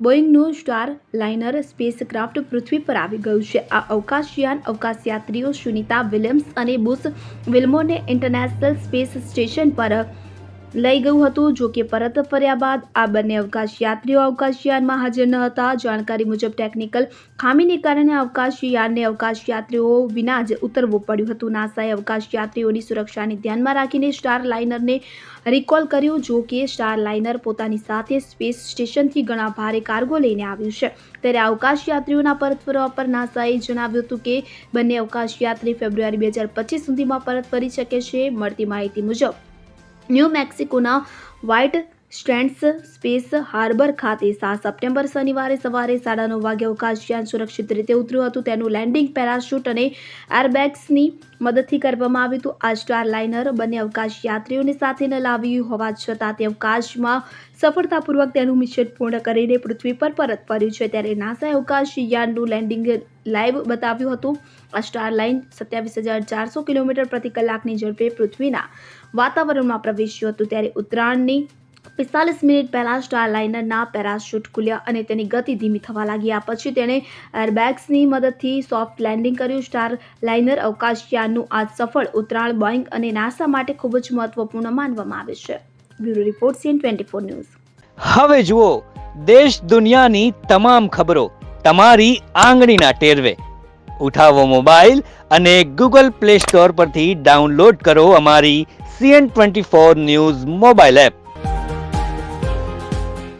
બોઈંગનું Starliner spacecraft પૃથ્વી પર આવી ગયું છે. આ અવકાશયાન અવકાશયાત્રીઓ સુનિતા વિલિયમ્સ અને બુશ વિલ્મોને ઇન્ટરનેશનલ સ્પેસ સ્ટેશન પર લઈ ગયું હતું. જો કે પરત ફર્યા બાદ આ બંને અવકાશ યાત્રીઓ અવકાશયાનમાં હાજર ન હતા. જાણકારી મુજબ ટેકનિકલ ખામીને કારણે અવકાશયાનને અવકાશયાત્રીઓ વિના જ ઉતરવું પડ્યું હતું. નાસાએ અવકાશ યાત્રીઓની સુરક્ષાને ધ્યાનમાં રાખીને સ્ટાર લાઇનરને રિકોલ કર્યું, જો કે સ્ટાર લાઇનર પોતાની સાથે સ્પેસ સ્ટેશનથી ઘણા ભારે કાર્ગો લઈને આવ્યું છે. ત્યારે અવકાશયાત્રીઓના પરત ફરવા પર નાસાએ જણાવ્યું હતું કે, બંને અવકાશયાત્રી ફેબ્રુઆરી બે હજાર પચીસ સુધીમાં પરત ફરી શકે છે. મળતી માહિતી મુજબ ನ್ಯೂ ಮೆಕ್ಸಿಕೋನ ವೈಟ್ સ્ટ્રેન્ડ્સ સ્પેસ હાર્બર ખાતે સાત સપ્ટેમ્બર શનિવારે સવારે સાડા નવ વાગે અવકાશયાન સુરક્ષિત રીતે ઉતર્યું હતું. તેનું લેન્ડિંગ પેરાશૂટ અને એરબેગ્સની મદદથી કરવામાં આવ્યું હતું. આ સ્ટાર લાઇનર બંને અવકાશયાત્રીઓને સાથે ન લાવી હોવા છતાં તે અવકાશમાં સફળતાપૂર્વક તેનું મિશન પૂર્ણ કરીને પૃથ્વી પર પરત ફર્યું છે. ત્યારે નાસાએ અવકાશયાનનું લેન્ડિંગ લાઈવ બતાવ્યું હતું. આ સ્ટાર લાઇન સત્યાવીસ હજાર ચારસો કિલોમીટર પ્રતિ કલાકની ઝડપે પૃથ્વીના વાતાવરણમાં પ્રવેશ્યું હતું. ત્યારે ઉત્તરાયણની પિસ્તાલીસ મિનિટ પહેલાં સ્ટાર લાઇનરના પેરાશૂટ ખુલ્યા અને તેની ગતિ ધીમી થવા લાગી. આ પછી તેણે એરબેગ્સની મદદથી સોફ્ટ લેન્ડિંગ કર્યું. સ્ટાર લાઇનર અવકાશયાનનું આ સફળ ઉતરાણ બોઈંગ અને નાસા માટે ખૂબ જ મહત્વપૂર્ણ માનવામાં આવે છે. Bureau report CN twenty four news. હવે જુઓ, દેશ દુનિયાની તમામ ખબરો તમારી આંગળીના ટેરવે. ઉઠાવો મોબાઈલ અને ગૂગલ પ્લે સ્ટોર પરથી ડાઉનલોડ કરો અમારી CN twenty four news mobile app.